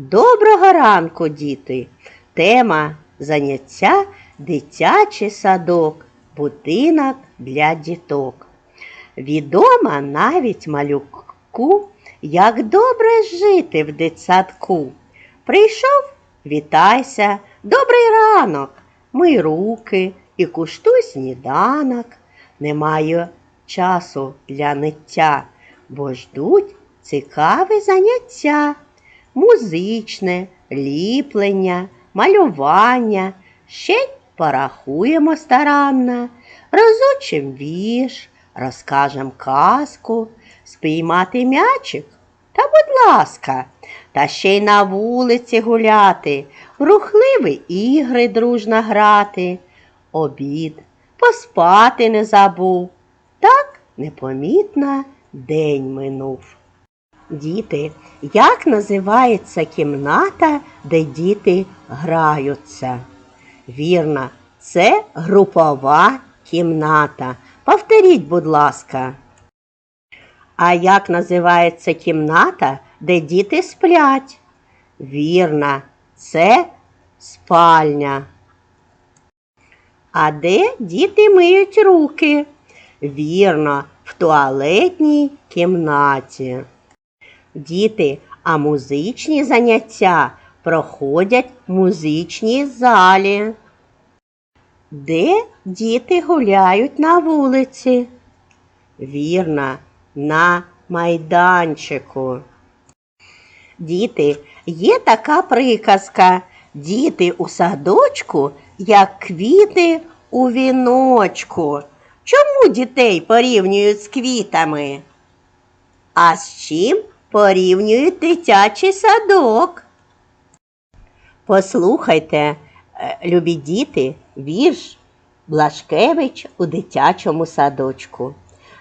Доброго ранку, діти! Тема заняття дитячий садок, будинок для діток. Відома навіть малюку, як добре жити в дитсадку. Прийшов, вітайся, добрий ранок, мий руки і куштуй сніданок. Немає часу для ниття, бо ждуть цікаві заняття музичне, ліплення, малювання, ще порахуємо старанно, розучим вірш, розкажем казку, спіймати м'ячик. Та, будь ласка, та ще й на вулиці гуляти, в рухливі ігри дружно грати, обід, поспати не забув. Так непомітно день минув. Діти, як називається кімната, де діти граються? Вірно, це групова кімната. Повторіть, будь ласка. А як називається кімната, де діти сплять? Вірно, це спальня. А де діти миють руки? Вірно, в туалетній кімнаті. Діти, а музичні заняття проходять в музичній залі. Де діти гуляють на вулиці? Вірно, на майданчику. Діти, є така приказка. Діти у садочку, як квіти у віночку. Чому дітей порівнюють з квітами? А з чим порівнюють дитячий садок? Послухайте, е, любі діти, вірш Блашкевич у дитячому садочку.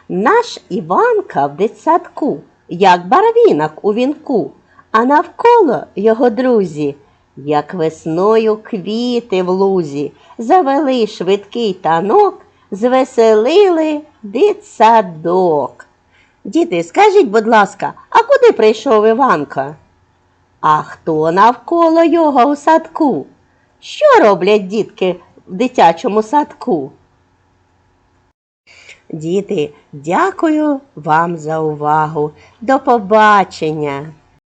Наш Іванка в дитсадку, як барвінок у вінку, а навколо його друзі, як весною квіти в лузі, завели швидкий танок, звеселили дитсадок. Діти, скажіть, будь ласка, а куди прийшов Іванка? А хто навколо його у садку? Що роблять дітки в дитячому садку? Діти, дякую вам за увагу. До побачення!